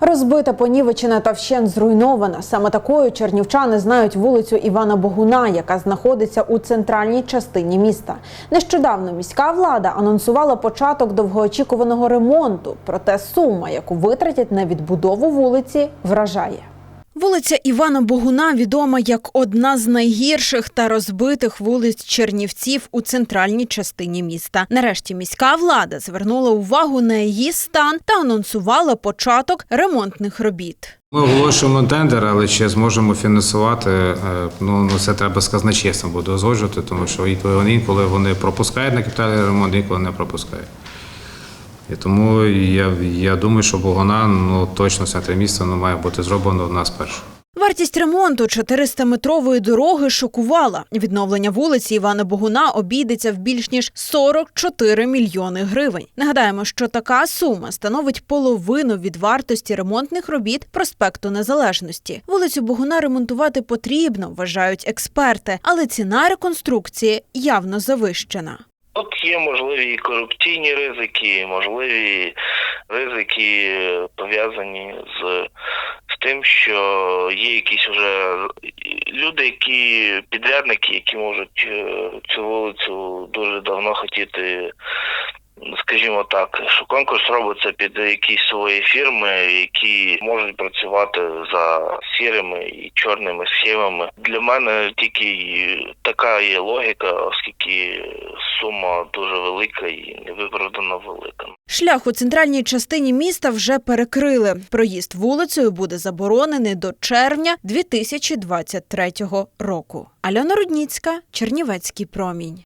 Розбита, понівечена та вщент зруйнована. Саме такою чернівчани знають вулицю Івана Богуна, яка знаходиться у центральній частині міста. Нещодавно міська влада анонсувала початок довгоочікуваного ремонту. Проте сума, яку витратять на відбудову вулиці, вражає. Вулиця Івана Богуна відома як одна з найгірших та розбитих вулиць Чернівців у центральній частині міста. Нарешті міська влада звернула увагу на її стан та анонсувала початок ремонтних робіт. Ми оголошуємо тендер, але чи зможемо фінансувати, е, ну, ну це треба з казначейством буде узгоджувати, тому що інколи вони пропускають на капітальний ремонт, інколи не пропускають. І тому я, я думаю, що Богона ну, точно в центрі міста ну, має бути зроблено в нас перше. Вартість ремонту 400-метрової дороги шокувала. Відновлення вулиці Івана Богуна обійдеться в більш ніж 44 мільйони гривень. Нагадаємо, що така сума становить половину від вартості ремонтних робіт проспекту Незалежності. Вулицю Богуна ремонтувати потрібно, вважають експерти, але ціна реконструкції явно завищена. Є можливі і корупційні ризики, можливі ризики е, пов'язані з, з тим, що є якісь вже люди, які підрядники, які можуть е, цю вулицю дуже давно хотіти. Скажімо так, що конкурс робиться під якісь свої фірми, які можуть працювати за сірими і чорними схемами. Для мене тільки така є логіка, оскільки сума дуже велика і невиправдано велика. Шлях у центральній частині міста вже перекрили. Проїзд вулицею буде заборонений до червня 2023 року. Альона Рудніцька, Чернівецький промінь.